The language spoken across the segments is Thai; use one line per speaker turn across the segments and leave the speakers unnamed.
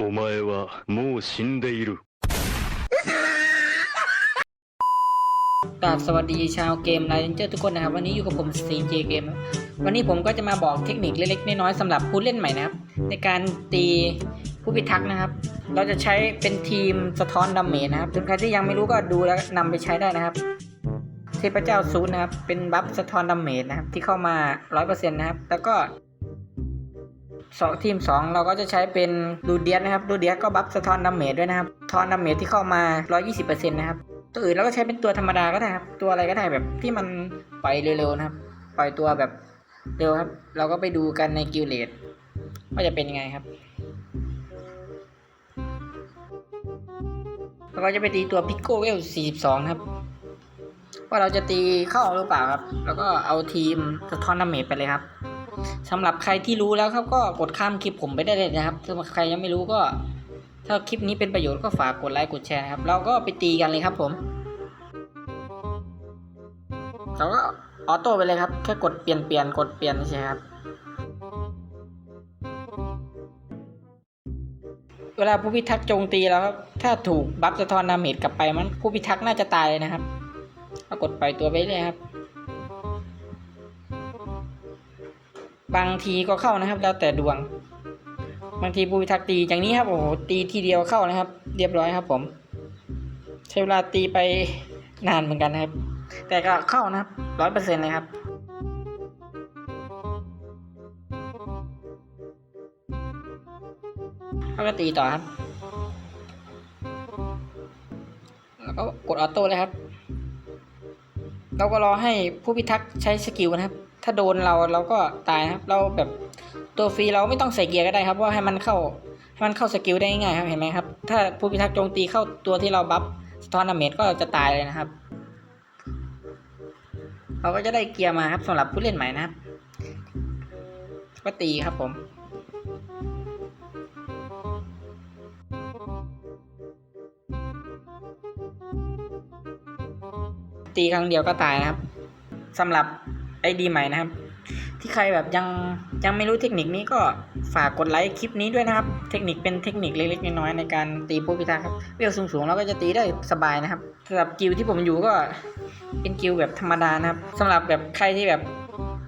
お前はもう死んでいる。
กราบสวัสดีชาวเกมไลน์เจอร์ทุกคนนะครับ วันนี้อยู่กับผมสตีนเจเกมวันนี้ผมก็จะมาบอกเทคนิคเล็กๆน้อยๆสำหรับผู้เล่นใหม่นะครับ ในการตีผู้พิทักษ์นะครับ เราจะใช้เป็นทีมสะท้อนดาเมจนะครับถึงใครที่ยังไม่รู้ก็ดูแล้วนำไปใช้ได้นะครับ เทพเจ้าซูนนะครับเป็นบัฟสะท้อนดาเมจนะครับที่เข้ามา 100%นะครับ แล้วก็ สองทีมสองเราก็จะใช้เป็นดูเดียสนะครับดูเดียสก็บัฟสะท้อนดาเมจด้วยนะครับทอนดาเมจที่เข้ามา 120%นะครับตัวอื่นเราก็ใช้เป็นตัวธรรมดาก็ได้ครับ ตัวอะไรก็ได้แบบที่มันปล่อยเร็วๆนะครับ ปล่อยตัวแบบเร็วครับ เราก็ไปดูกันในกิลเลตว่าจะเป็นยังไงครับเราก็จะไปตีตัวพิกโกเวล 42 ครับ ว่าเราจะตีเข้าหรือเปล่าครับ แล้วก็เอาทีมสะท้อนดาเมจไปเลยครับ สำหรับใครที่รู้แล้วครับก็กดข้ามคลิปผมไปได้เลยนะครับถ้าใครยังไม่รู้ก็ ถ้าคลิปนี้เป็นประโยชน์ก็ฝากกดไลค์กดแชร์ครับเราก็ไปตีกันเลยครับผมเราก็ออโต้ไปเลยครับแค่กดเปลี่ยนเปลี่ยนกดเปลี่ยนใช่ครับ เวลาผู้พิทักษ์โจมตีแล้วครับ ถ้าถูกบัฟสะท้อนดาเมจกลับไปมันผู้พิทักษ์น่าจะตายเลยนะครับก็กดปล่อยตัวไปเลยครับ บางทีก็เข้านะครับ แล้วแต่ดวง บางทีผู้พิทักษ์ตีอย่างนี้ครับโอ้โหตีทีเดียวเข้านะครับ เรียบร้อยครับ ผม ใช้เวลาตีไปนานเหมือนกันนะครับ แต่ก็เข้านะครับร้อยเปอร์เซ็นต์เลยครับแล้วก็ตีต่อครับ แล้วก็กดออโต้เลยครับ เราก็รอให้ผู้พิทักษ์ใช้สกิลนะครับ ถ้าโดนเราเราก็ตายครับ เราแบบตัวฟรีเราไม่ต้องใส่เกียร์ก็ได้ครับว่าให้มันเข้าให้มันเข้าสกิลได้ง่ายครับเห็นไหมครับ ถ้าผู้พิทักษ์โจมตีเข้าตัวที่เราบัฟสะท้อนดาเมจก็จะตายเลยนะครับ เราก็จะได้เกียร์มาครับสำหรับผู้เล่นใหม่นะครับ ก็ตีครับผมตีครั้งเดียวก็ตายนะครับสำหรับ ไอดีใหม่นะครับ ที่ใครแบบยังยังไม่รู้เทคนิคนี้ก็ฝากกดไลค์คลิปนี้ด้วยนะครับ เทคนิคเป็นเทคนิคเล็กๆน้อยๆในการตีผู้พิทักษ์ครับเวลสูงๆเราก็จะตีได้สบายนะครับสำหรับกิลที่ผมอยู่ก็เป็นกิลแบบธรรมดานะครับสำหรับแบบใครที่แบบ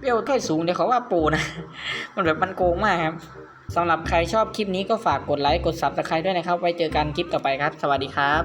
เวลถ้อยสูงเดี๋ยวเขาว่าปูนะ มันแบบมันโกงมากครับสำหรับใครชอบคลิปนี้ก็ฝากกดไลค์กดซับสไครต์ด้วยนะครับ ไว้เจอกันคลิปต่อไปครับ สวัสดีครับ